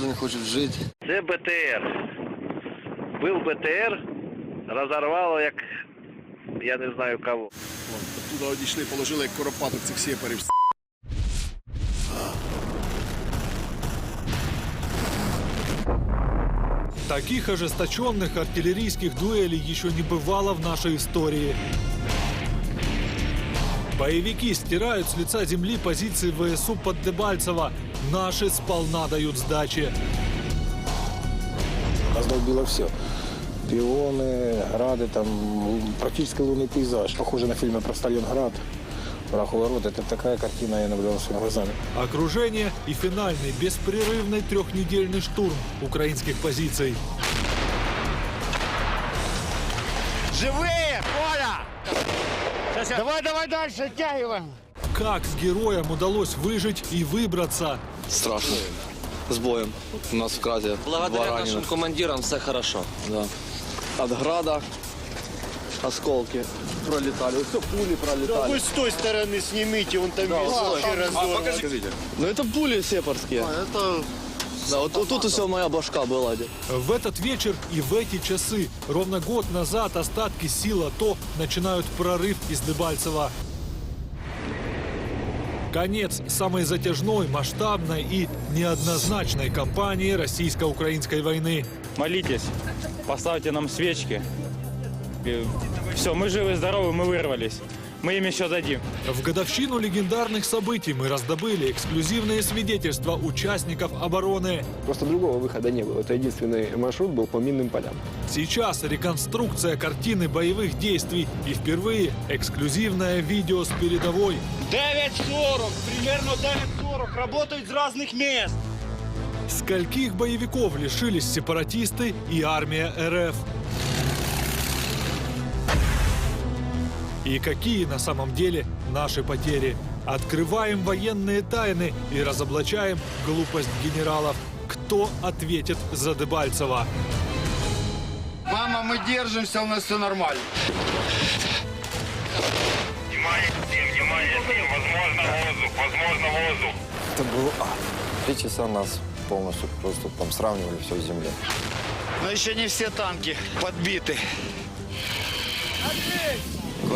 Кожен хоче жити. Це БТР. Був БТР, розорвало як я не знаю кого. Туди одійшли, положили як коропаток цих сєпарів. Таких ожесточенных артиллерийских дуэлей еще не бывало в нашей истории. Боевики стирают с лица земли позиции ВСУ под Дебальцево. Наши сполна дают сдачи. Раздолбило все. Пионы, грады, там практически лунный пейзаж. Похоже на фильмы про Сталинград. Враг ворот. Это такая картина я наблюдал своими глазами. Окружение и финальный беспрерывный трехнедельный штурм украинских позиций. Живые, Коля! Давай, давай дальше, оттягиваем. Как с героем удалось выжить и выбраться? Страшно. З боєм. У нас в кразі два Благодаря нашим ранених. командирам все хорошо. Да. От града осколки пролетали. Все пули пролетали. Вы с той стороны снимите, он там весь вообще разорван. Ну это пули сепарские. это... Да, вот, вот тут все моя башка была. где. В этот вечер и в эти часы, ровно год назад, остатки сил АТО начинают прорыв из Дебальцева. Конец самой затяжной, масштабной и неоднозначной кампании российско-украинской войны. молитесь, поставьте нам свечки. Все, мы живы, здоровы, мы вырвались. Мы им еще дадим. В годовщину легендарных событий мы раздобыли эксклюзивные свидетельства участников обороны. Просто другого выхода не было. Это единственный маршрут был по минным полям. Сейчас реконструкция картины боевых действий и впервые эксклюзивное видео с передовой. 9.40, примерно 9.40, работают с разных мест. Скольких боевиков лишились сепаратисты и армия РФ? И какие на самом деле наши потери? Открываем военные тайны и разоблачаем глупость генералов. Кто ответит за Дебальцева? Мама, мы держимся, у нас все нормально. Это был ад. Три часа нас полностью просто там сравнивали все с землей. Но еще не все танки подбиты.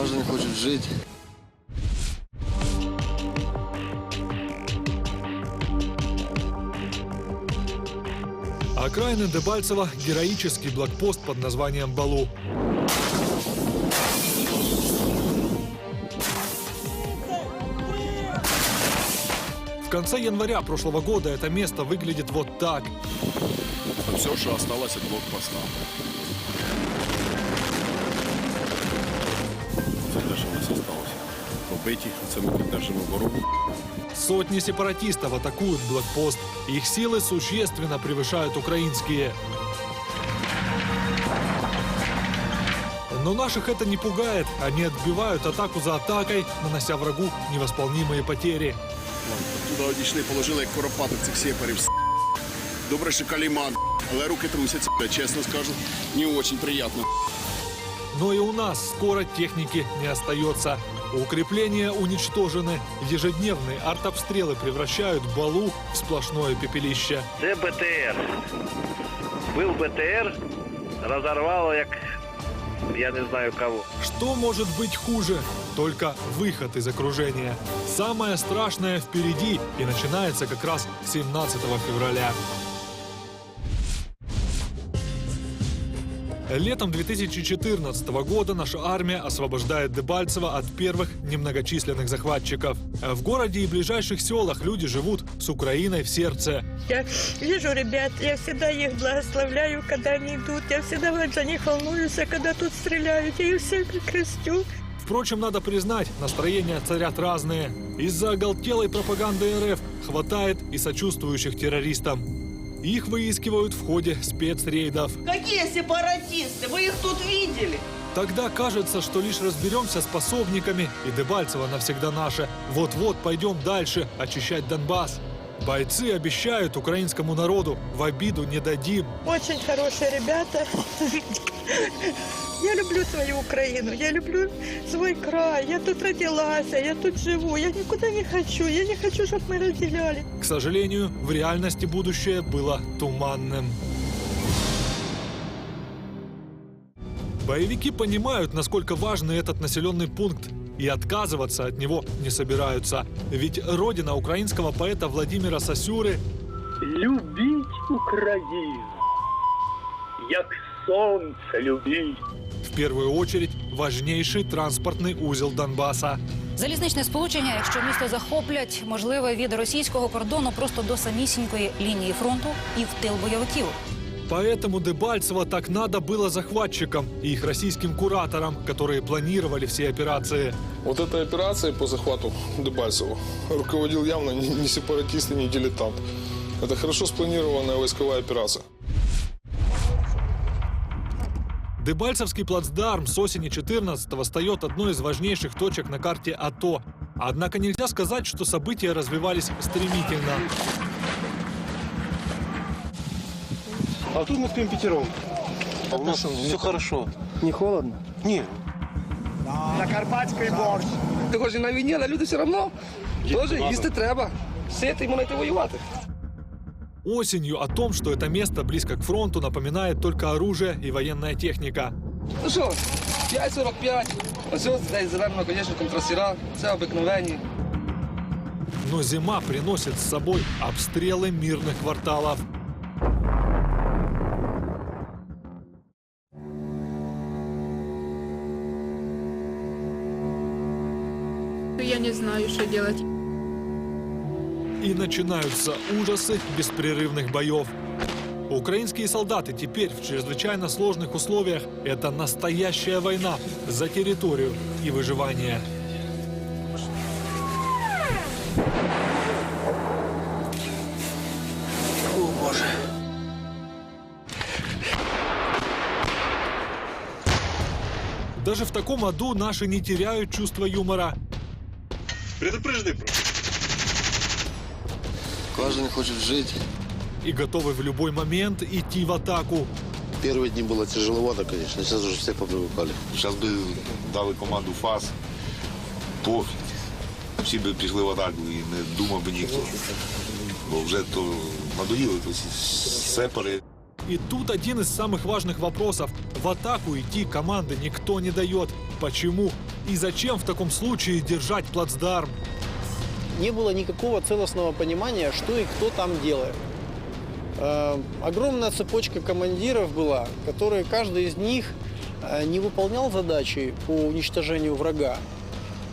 Кожен хоче жити. Окраины Дебальцева – героический блокпост под названием Балу. В конце января прошлого года это место выглядит вот так. Все, що осталось від блокпоста. Це те, що в нас осталося. Побиті, це ми підтримуємо оборону. Сотни сепаратистов атакуют блокпост. Их силы существенно превышают украинские. Но наших это не пугает. Они отбивают атаку за атакой, нанося врагу невосполнимые потери. Туди одійшли, положили як коропаток цих сєпарів. Добре, що каліман. Але руки трусяться, чесно скажу. Не очень приємно. Но и у нас скоро техники не остается. Укрепления уничтожены. Ежедневные артобстрелы превращают Балу в сплошное пепелище. Це БТР. Був БТР, розорвало як я не знаю кого. Что может быть хуже? Только выход из окружения. Самое страшное впереди и начинается как раз 17 февраля. Летом 2014 года наша армия освобождает Дебальцево от первых немногочисленных захватчиков. В городе и ближайших селах люди живут с Украиной в сердце. Я вижу ребят, я всегда их благословляю, когда они идут. Я всегда за них волнуюсь, а когда тут стреляют. Я их всех крестю. Впрочем, надо признать, настроения царят разные. Из-за оголтелой пропаганды РФ хватает и сочувствующих террористам. Их выискивают в ходе спецрейдов. Какие сепаратисты? Вы их тут видели? Тогда кажется, что лишь разберемся с пособниками, и Дебальцево навсегда наше. Вот-вот пойдем дальше очищать Донбасс. Бойцы обещают украинскому народу в обиду не дадим. Очень хорошие ребята. Я люблю свою Украину, я люблю свой край. Я тут родилась, я тут живу. Я никуда не хочу. Я не хочу, чтобы мы разделяли. К сожалению, в реальности будущее было туманным. Боевики понимают, насколько важный этот населенный пункт, и отказываться от него не собираются. Ведь родина украинского поэта Владимира Сосюры Любіть Україну, як сонце любіть. в первую очередь важнейший транспортный узел Донбасса. Залізничне сполучення, якщо місто захоплять, можливе від російського кордону просто до самісінької лінії фронту і в тил бойовиків. Поэтому Дебальцево так надо было захватчикам и их российским кураторам, которые планировали все операции. Вот этой операцией по захвату Дебальцева руководил явно не не сепаратист и не дилетант. Это хорошо спланированная войсковая операция. Дебальцевский плацдарм с осени 14-го стает одной из важнейших точек на карте АТО. Однако нельзя сказать, что события развивались стремительно. А тут мы спим пятером. А у нас все хорошо. Не холодно? Не, Закарпатський борщ. Ти хоч і на війні, але люди все одно теж їсти треба. Сити йому йти воювати. Осенью о том, что это место близко к фронту, напоминает только оружие и военная техника. Ну що, 5,45. Ось ось десь зелено, звісно, контрасіра. Це обикновенні. Но зима приносит с собой обстрелы мирных кварталов. Я не знаю, что делать. И начинаются ужасы беспрерывных боев. Украинские солдаты теперь в чрезвычайно сложных условиях – это настоящая война за территорию и выживание. Даже в таком аду наши не теряют чувство юмора. Предупрежди про. каждый хочет жить. и готовы в любой момент идти в атаку. Первые дни было тяжеловато, конечно. Сейчас уже все попривыкали. Зараз би дали команду ФАС, то всі би пішли в атаку і не думав би ніхто. Бо вже то надоїли то всі сепари. И тут один из самых важных вопросов. В атаку идти команды никто не дает. Почему? И зачем в таком случае держать плацдарм? Не было никакого целостного понимания, что и кто там делает. Э, огромная цепочка командиров была, которые каждый из них э, не выполнял задачи по уничтожению врага,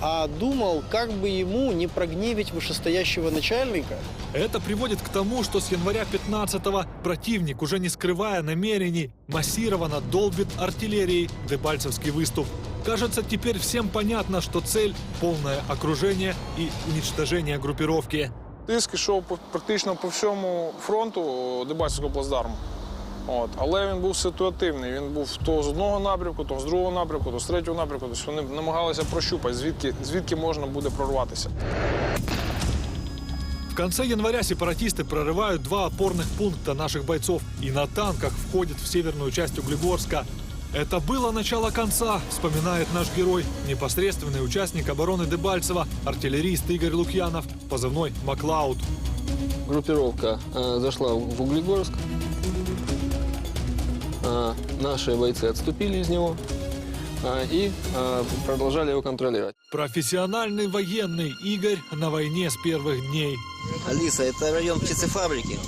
а думал, как бы ему не прогневить вышестоящего начальника. Это приводит к тому, что с января 15-го противник, уже не скрывая намерений, массированно долбит артиллерией Дебальцевский выступ. Кажется, теперь всем понятно, что цель – полное окружение и уничтожение группировки. Тиск ішов по- практично по всьому фронту Дебальцевського плацдарму. От. Але він був ситуативний. Він був то з одного напрямку, то з другого напрямку, то з третього напрямку. Тобто вони намагалися прощупати, звідки, звідки можна буде прорватися. В конце января сепаратисты прорывают два опорных пункта наших бойцов и на танках входят в северную часть Углегорска. Это было начало конца, вспоминает наш герой, непосредственный участник обороны Дебальцева, артиллерист Игорь Лукьянов, позывной «Маклауд». Группировка э, зашла в Углегорск. Э, наши бойцы отступили из него э, и э, продолжали его контролировать. Профессиональный военный Игорь на войне с первых дней. Алиса, это район птицефабрики.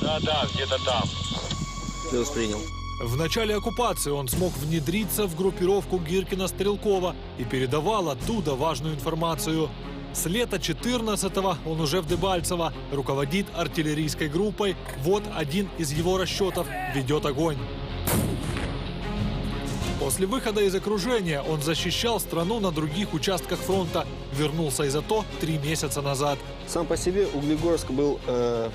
Да, да, где-то там. Плюс принял. В начале оккупации он смог внедриться в группировку Гиркина-Стрелкова и передавал оттуда важную информацию. С лета 14-го он уже в Дебальцево, руководит артиллерийской группой. Вот один из его расчетов ведет огонь. После выхода из окружения он защищал страну на других участках фронта. Вернулся из АТО три месяца назад. Сам по себе Углегорск был э,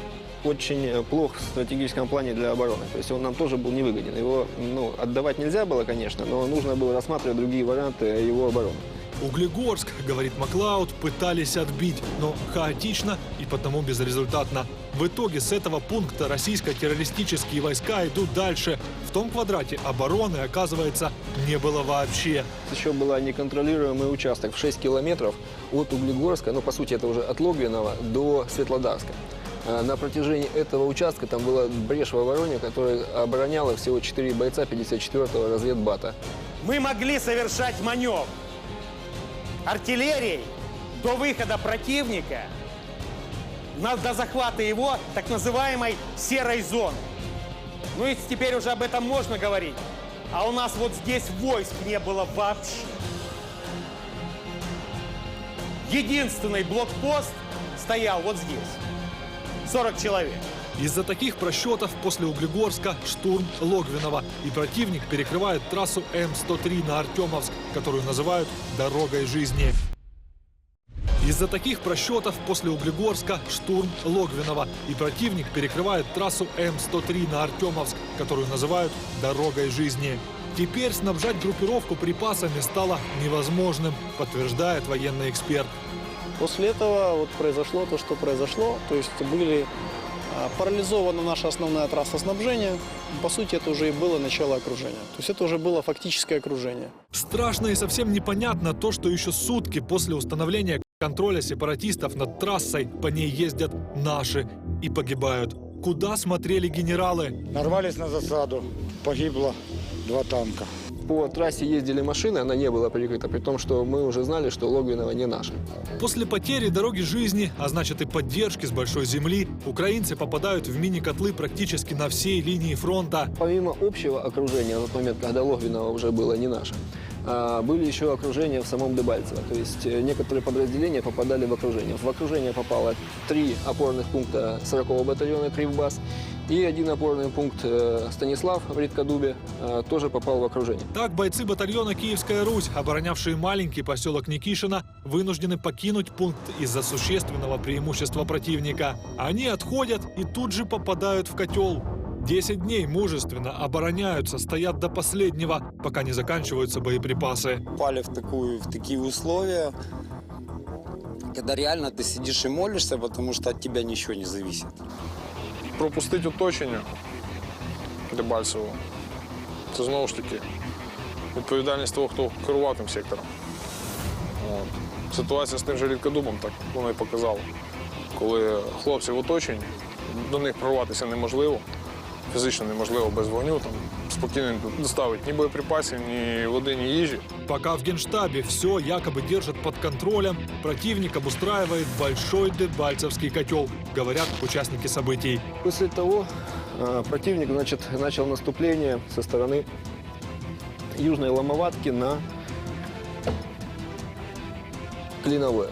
очень э, плох в стратегическом плане для обороны. То есть он нам тоже был невыгоден. Его ну, отдавать нельзя было, конечно, но нужно было рассматривать другие варианты его обороны. Углегорск, говорит Маклауд, пытались отбить, но хаотично и потому безрезультатно. В итоге с этого пункта российско-террористические войска идут дальше. В том квадрате обороны, оказывается, не было вообще. Еще был неконтролируемый участок в 6 километров от Углегорска, ну, по сути, это уже от Логвинова до Светлодарска. А На протяжении этого участка там была брешь в обороне, которая обороняла всего 4 бойца 54-го разведбата. Мы могли совершать маневр артиллерией до выхода противника до захвата его так называемой серой зоны. Ну и теперь уже об этом можно говорить. А у нас вот здесь войск не было вообще. Единственный блокпост стоял вот здесь. 40 человек. Из-за таких просчетов после Углегорска штурм Логвинова. И противник перекрывает трассу М-103 на Артемовск, которую называют «дорогой жизни». Из-за таких просчетов после Углегорска штурм Логвинова. И противник перекрывает трассу М-103 на Артемовск, которую называют «дорогой жизни». Теперь снабжать группировку припасами стало невозможным, подтверждает военный эксперт. После этого вот произошло то, что произошло. То есть были а, парализована наша основная трасса снабжения. По сути, это уже и было начало окружения. То есть это уже было фактическое окружение. Страшно и совсем непонятно то, что еще сутки после установления контроля сепаратистов над трассой по ней ездят наши и погибают. Куда смотрели генералы? Нарвались на засаду. Погибло два танка. По трассе ездили машины, она не была перекрыта, при том, что мы уже знали, что Логвинова не наша. После потери дороги жизни, а значит и поддержки с большой земли, украинцы попадают в мини-котлы практически на всей линии фронта. Помимо общего окружения на тот момент, когда Логвинова уже было не наше, были еще окружения в самом Дебальцево. То есть э, некоторые подразделения попадали в окружение. В окружение попало три опорных пункта 40-го батальона Кривбас и один опорный пункт э, Станислав в Риткодубе э, тоже попал в окружение. Так бойцы батальона «Киевская Русь», оборонявшие маленький поселок Никишина, вынуждены покинуть пункт из-за существенного преимущества противника. Они отходят и тут же попадают в котел. Десять дней мужественно обороняются, стоят до последнего, пока не заканчиваются боеприпасы. Попали в, такую, в такие условия, когда реально ты сидишь и молишься, потому что от тебя ничего не зависит. Пропустить оточення Дебальцевого. Це знову ж таки відповідальність того, хто керував тим сектором. От. Ситуація з тим же рідкодубом так воно і показала. Коли хлопці в оточенні, до них прорватися неможливо, фізично неможливо без вогню, там спокійно не доставить ні боєприпасів, ні води, ні їжі. Пока в генштабе все якобы держат под контролем, противник обустраивает большой дебальцевский котел, говорят участники событий. После того э, противник значит, начал наступление со стороны южной ломоватки на Клиновое.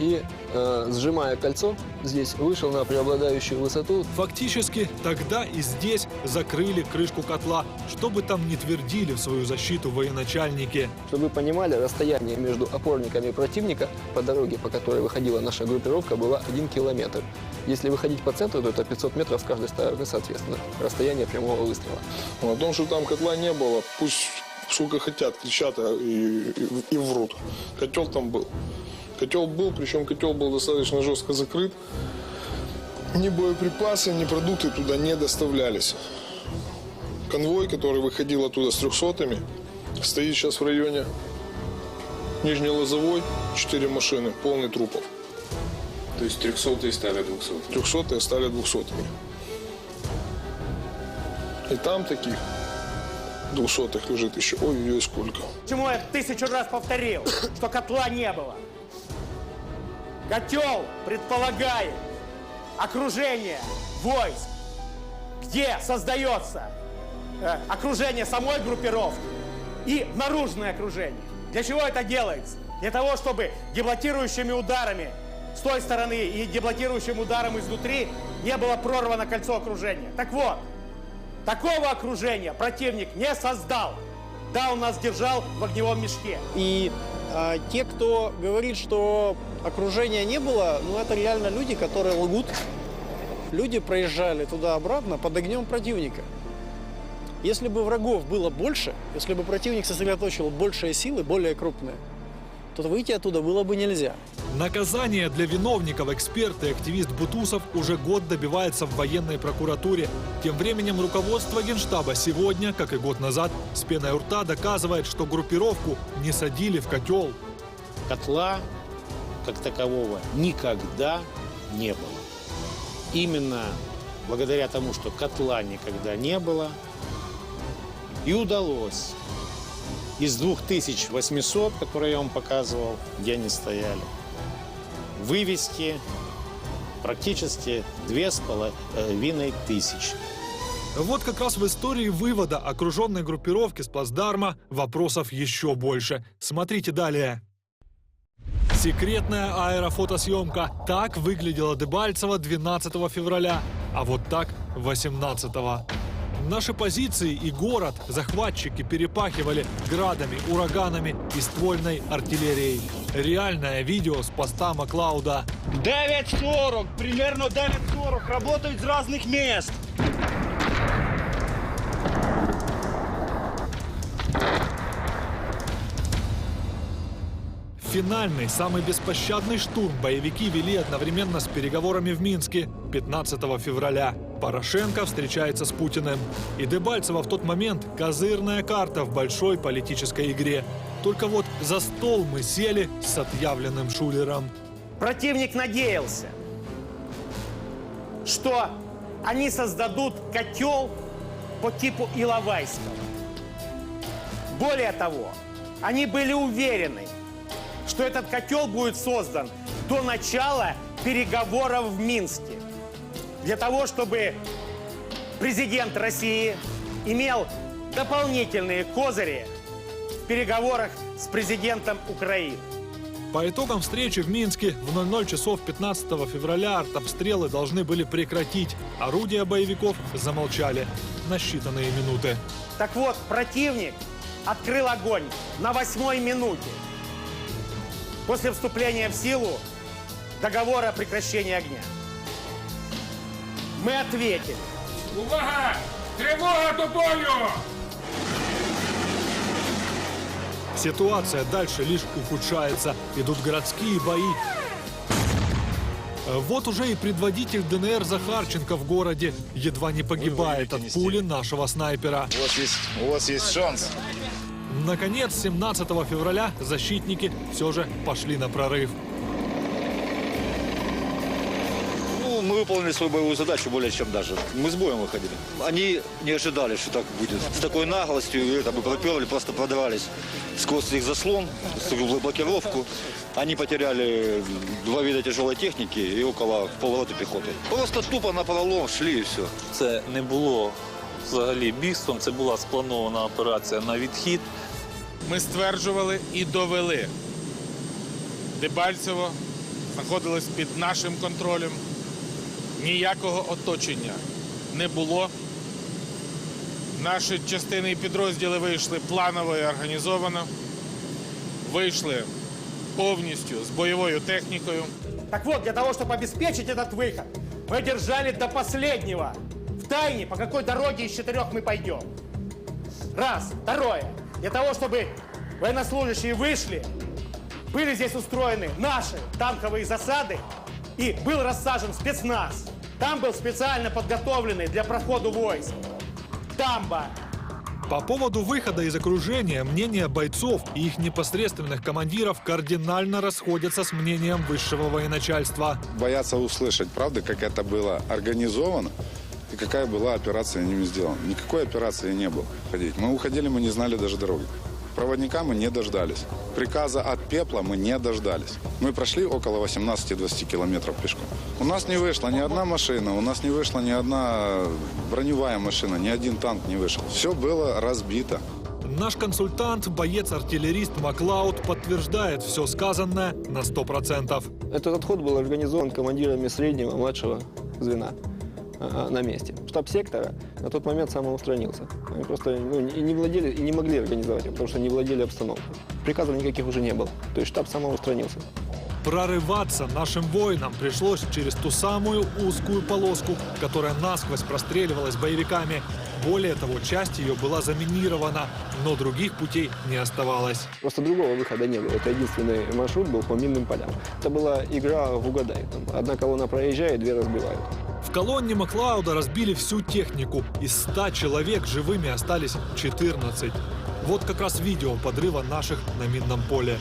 И, э, сжимая кольцо, здесь вышел на преобладающую высоту. Фактически тогда и здесь закрыли крышку котла, чтобы там не твердили в свою защиту военачальники. Чтобы вы понимали, расстояние между опорниками противника по дороге, по которой выходила наша группировка, было 1 километр. Если выходить по центру, то это 500 метров с каждой стороны, соответственно, расстояние прямого выстрела. О том, что там котла не было, пусть сколько хотят, кричат и, и, и врут. Котел там был. Котел был, причем котел был достаточно жестко закрыт. Ни боеприпасы, ни продукты туда не доставлялись. Конвой, который выходил оттуда с трехсотыми, стоит сейчас в районе Нижней Лозовой, четыре машины, полный трупов. То есть 300 стали 200. Трехсотые стали двухсотыми. И там таких двухсотых лежит еще ой-ой-ой сколько. Почему я тысячу раз повторил, что котла не было? Котел предполагает окружение войск, где создается э, окружение самой группировки и наружное окружение. Для чего это делается? Для того, чтобы деблокирующими ударами с той стороны и деблокирующим ударом изнутри не было прорвано кольцо окружения. Так вот, такого окружения противник не создал. Да, он нас держал в огневом мешке. И а, те, кто говорит, что окружения не было, ну это реально люди, которые лгут. Люди проезжали туда-обратно под огнем противника. Если бы врагов было больше, если бы противник сосредоточил большие силы, более крупные, то выйти оттуда было бы нельзя. Наказание для виновников эксперт и активист Бутусов уже год добивается в военной прокуратуре. Тем временем руководство Генштаба сегодня, как и год назад, с пеной у рта доказывает, что группировку не садили в котел. Котла, как такового, никогда не было. Именно благодаря тому, что котла никогда не было, и удалось из 2800, которые я вам показывал, где они стояли, вывести практически две с половиной тысячи. Вот как раз в истории вывода окруженной группировки с плацдарма вопросов еще больше. Смотрите далее. Секретная аэрофотосъемка. Так выглядела Дебальцево 12 февраля, а вот так 18 Наши позиции и город захватчики перепахивали градами, ураганами и ствольной артиллерией. Реальное видео с поста Маклауда. 9.40, примерно 9.40, работают с разных мест. Финальный, самый беспощадный штурм боевики вели одновременно с переговорами в Минске 15 февраля. Порошенко встречается с Путиным. И Дебальцево в тот момент козырная карта в большой политической игре. Только вот за стол мы сели с отъявленным шулером. Противник надеялся, что они создадут котел по типу Иловайского. Более того, они были уверены, что этот котел будет создан до начала переговоров в Минске. Для того, чтобы президент России имел дополнительные козыри в переговорах с президентом Украины. По итогам встречи в Минске в 00 часов 15 февраля артобстрелы должны были прекратить. Орудия боевиков замолчали на считанные минуты. Так вот, противник открыл огонь на восьмой минуте после вступления в силу договора о прекращении огня. Мы ответили. Увага! Тревога до бою! Ситуация дальше лишь ухудшается. Идут городские бои. Вот уже и предводитель ДНР Захарченко в городе едва не погибает от пули нашего снайпера. У вас есть, у вас есть шанс. Наконец, 17 февраля защитники все же пошли на прорыв. Ну, мы выполнили свою боевую задачу более чем даже. Мы с боем выходили. Они не ожидали, что так будет. С такой наглостью и это, мы проперли, просто продавались сквозь их заслон, с блокировку. Они потеряли два вида тяжелой техники и около поворота пехоты. Просто тупо на пролом шли и все. Це не було взагалі бігством, це була спланована операція на відхід. Ми стверджували і довели. Дебальцево знаходилось під нашим контролем. Ніякого оточення не було. Наші частини і підрозділи вийшли планово і організовано. Вийшли повністю з бойовою технікою. Так вот, для того, чтобы обеспечить этот выход, мы держали до последнего. В тайне, по какой дороге из четырех мы пойдем. Раз. Второе. Для того, чтобы военнослужащие вышли, были здесь устроены наши танковые засады и был рассажен спецназ. Там был специально подготовленный для прохода войск. Дамба. По поводу выхода из окружения мнения бойцов и их непосредственных командиров кардинально расходятся с мнением высшего военачальства. Боятся услышать, правда, как это было организовано и какая была операция ними сделана. Никакой операции не было ходить. Мы уходили, мы не знали даже дороги. Проводника мы не дождались. Приказа от пепла мы не дождались. Мы прошли около 18-20 километров пешком. У нас не вышла ни одна машина, у нас не вышла ни одна броневая машина, ни один танк не вышел. Все было разбито. Наш консультант, боец-артиллерист Маклауд, подтверждает все сказанное на 100%. Этот отход был организован командирами среднего, младшего звена на месте. Штаб сектора на тот момент самоустранился. Они просто ну, и не владели и не могли организовать, потому что не владели обстановкой. Приказов никаких уже не было. То есть штаб самоустранился. Прорываться нашим воинам пришлось через ту самую узкую полоску, которая насквозь простреливалась боевиками. Более того, часть ее была заминирована, но других путей не оставалось. Просто другого выхода не было. Это единственный маршрут был по минным полям. Это была игра в угадай. Там одна колонна проезжает, две разбивают. Колонне Маклауда разбили всю технику. Из 100 человек живыми остались 14. Вот как раз видео подрыва наших на минном поле.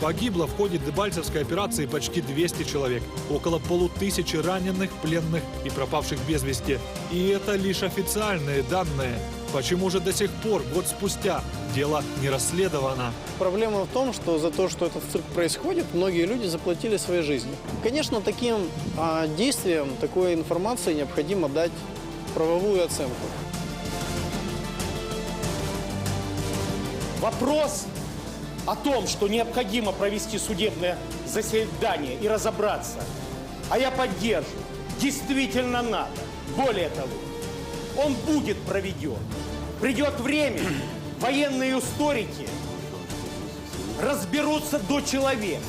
Погибло в ходе Дебальцевской операции почти 200 человек, около полутысячи раненых, пленных и пропавших без вести. И это лишь официальные данные. Почему же до сих пор, год спустя, дело не расследовано? Проблема в том, что за то, что этот цирк происходит, многие люди заплатили своей жизнью. Конечно, таким а, действиям, такой информации необходимо дать правовую оценку. Вопрос о том, что необходимо провести судебное заседание и разобраться, а я поддерживаю, действительно надо. Более того, он будет проведен. Придет время, военные историки разберутся до человека.